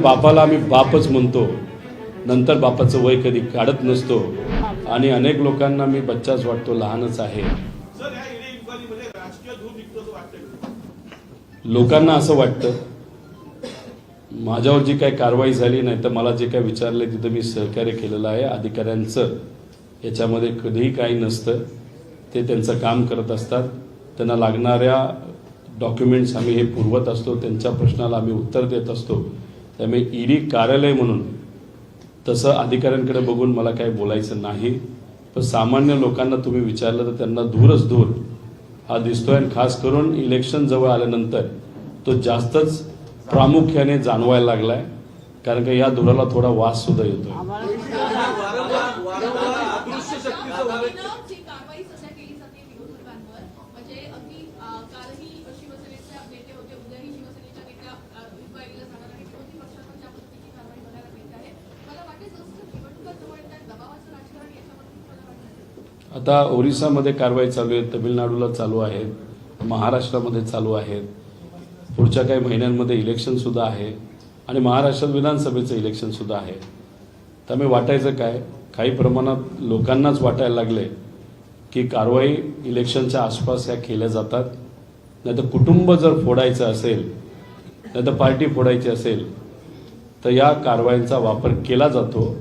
बापाला आम्ही बापच म्हणतो. नंतर बापाचं वय कधी काढत नसतो. आणि अनेक लोकांना मी बच्चाच वाटतो लहानच आहे. लोकांना असं वाटतं माझ्यावर जी काही कारवाई झाली नाही तर मला जे काही विचारले तिथं मी सहकार्य केलेलं आहे. अधिकाऱ्यांचं याच्यामध्ये कधीही काही नसतं. ते त्यांचं काम करत असतात. त्यांना लागणाऱ्या डॉक्युमेंट्स आम्ही हे पुरवत असतो. त्यांच्या प्रश्नाला आम्ही उत्तर देत असतो. त्यामुळे ईडी कार्यालय म्हणून तसं अधिकाऱ्यांकडे बघून मला काही बोलायचं नाही. पण सामान्य लोकांना तुम्ही विचारलं तर त्यांना दूरच दूर हा दिसतोय आणि खास करून इलेक्शन जवळ आल्यानंतर तो जास्तच प्रामुख्याने जाणवायला लागलाय. कारण का या धुराला थोडा वास सुद्धा येतोय वारंवार वारंवार अदृश्य शक्तीचा उल्लेख कारवाईनं जी कारवाई सध्या केली जाते विरोधकांवर म्हणजे अगदी अं, कालही शिवसेनेचे नेते होते उद्याही शिवसेनेच्या नेत्या अं, इन्क्वायरीला जाणार आणि विरोधी पक्षांवर ज्या पद्धतीची कारवाई बघायला मिळते आहे मला वाटते जसं निवडणुका जवळ येतात दबावाचं राजकारण याच्यामध्ये मला वाटतं आता ओरिसामध्ये कारवाई चालू आहे तमिळनाडूला चालू आहे महाराष्ट्रामध्ये चालू आहेत पुढच्या काही महिन्यांमध्ये इलेक्शनसुद्धा आहे आणि महाराष्ट्रात विधानसभेचं इलेक्शनसुद्धा आहे. त्यामुळे वाटायचं काय? काही प्रमाणात लोकांनाच वाटायला लागले की कारवाई इलेक्शनच्या आसपास ह्या केल्या जातात. नाही तर कुटुंब जर फोडायचं असेल नाही तर पार्टी फोडायची असेल तर या कारवाईंचा वापर केला जातो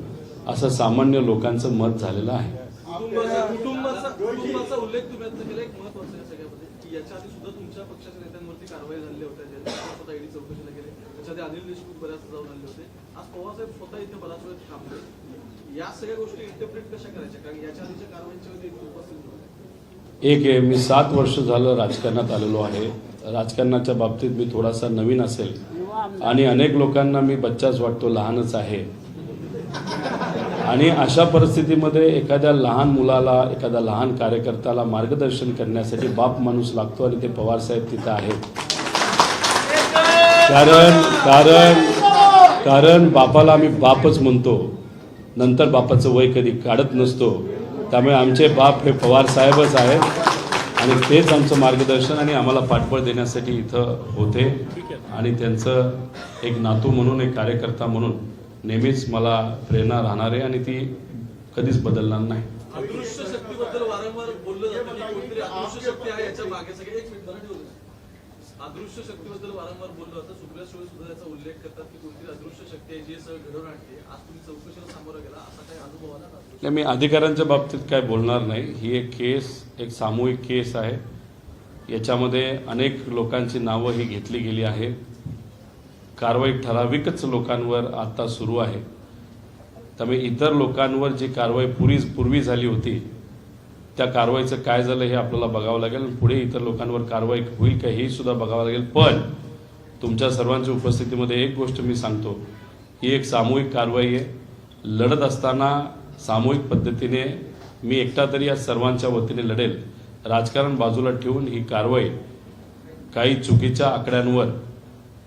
असं सामान्य लोकांचं मत झालेलं आहे. कुटुंबाचा कुटुंबाचा कुटुंबाचा उल्लेख तुम्ही आता केला एक महत्त्वाचा आहे सगळ्यामध्ये. की याच्या आधी सुद्धा तुमच्या पक्षाच्या नेत्यांवरती कारवाई झालेल्या होत्या ज्यांनी स्वतः ईडी चौकशीला गेले. त्याच्या आधी अनिल देशमुख बऱ्याच जाऊन आले होते. आज पवारसाहेब स्वतः इथे बराच वेळ थांबले. या सगळ्या गोष्टी इंटरप्रिट कशा करायच्या? कारण याच्या आधीच्या कारवाईच्या वेळी इथे उपस्थित नव्हते एक आहे मी सात वर्ष झालं राजकारणात आलेलो आहे. राजकारणाच्या बाबतीत मी थोडासा नवीन असेल. आणि अनेक लोकांना मी बच्चाच वाटतो लहानच आहे. आणि अशा परिस्थितीमध्ये एखाद्या लहान मुलाला एखाद्या लहान कार्यकर्त्याला मार्गदर्शन करण्यासाठी बाप माणूस लागतो आणि ते पवारसाहेब तिथं आहेत. कारण कारण कारण बापाला आम्ही बापच म्हणतो. नंतर बापाचं वय कधी काढत नसतो. त्यामुळे आमचे बाप हे पवार साहेबच आहेत. आणि तेच आमचं मार्गदर्शन आणि आम्हाला पाठबळ देण्यासाठी इथं होते. आणि त्यांचं एक नातू म्हणून एक कार्यकर्ता म्हणून नेहमीच मला प्रेरणा राहणार आहे आणि ती कधीच बदलणार नाही. अदृश्य शक्तीबद्दल वारंवार बोललं जातं. की कोणतरी अदृश्य शक्ती आहे याच्या मागे. सगळे एक मिनिट मराठी बोलू. अदृश्य शक्तीबद्दल वारंवार बोललं जातं. सुप्रिया सुळे सुद्धा याचा उल्लेख करतात की कोणतरी अदृश्य शक्ती आहे जी सगळं घडवून आणते. आज तुम्ही चौकशीला सामोरं गेला. असा काही अनुभव आला का? नाही मी अधिकाऱ्यांच्या बाबतीत काय बोलणार नाही. ही एक केस एक सामूहिक केस आहे. याच्यामध्ये अनेक लोकांची नावं ही घेतली गेली आहेत. कारवाई ठराविकच लोकांवर आता सुरू आहे. त्यामुळे इतर लोकांवर जी कारवाई पूर्वी पूर्वी झाली होती त्या कारवाईचं काय झालं हे आपल्याला बघावं लागेल. पुढे इतर लोकांवर कारवाई होईल का हे सुद्धा बघावं लागेल. पण तुमच्या सर्वांच्या उपस्थितीमध्ये एक गोष्ट मी सांगतो. ही एक सामूहिक कारवाई आहे. लढत असताना सामूहिक पद्धतीने मी एकटा तरी या सर्वांच्या वतीने लढेल. राजकारण बाजूला ठेवून ही कारवाई काही चुकीच्या आकड्यांवर